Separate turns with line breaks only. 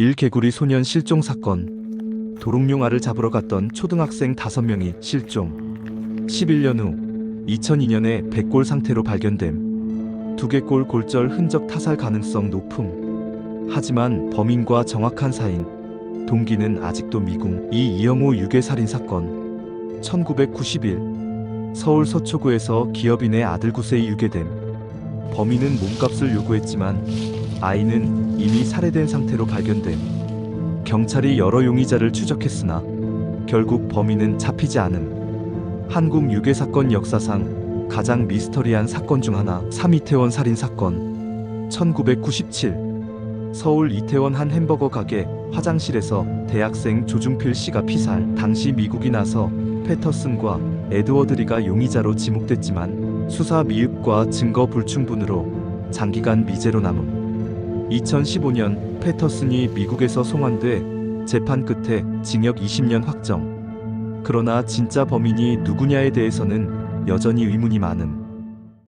일개구리 소년 실종 사건. 도롱뇽알을 잡으러 갔던 초등학생 5명이 실종. 11년 후 2002년에 백골 상태로 발견됨. 두개골 골절 흔적 타살 가능성 높음. 하지만 범인과 정확한 사인, 동기는 아직도 미궁. 이 이영호 유괴 살인 사건. 1991 서울 서초구에서 기업인의 아들 구세이 유괴됨. 범인은 몸값을 요구했지만 아이는 이미 살해된 상태로 발견됨. 경찰이 여러 용의자를 추적했으나 결국 범인은 잡히지 않음. 한국 유괴 사건 역사상 가장 미스터리한 사건 중 하나 3 이태원 살인 사건. 1997 서울 이태원 한 햄버거 가게 화장실에서 대학생 조중필 씨가 피살. 당시 미국이 나서 패터슨과 에드워드 리가 용의자로 지목됐지만 수사 미흡과 증거 불충분으로 장기간 미제로 남음. 2015년 패터슨이 미국에서 송환돼 재판 끝에 징역 20년 확정. 그러나 진짜 범인이 누구냐에 대해서는 여전히 의문이 많음.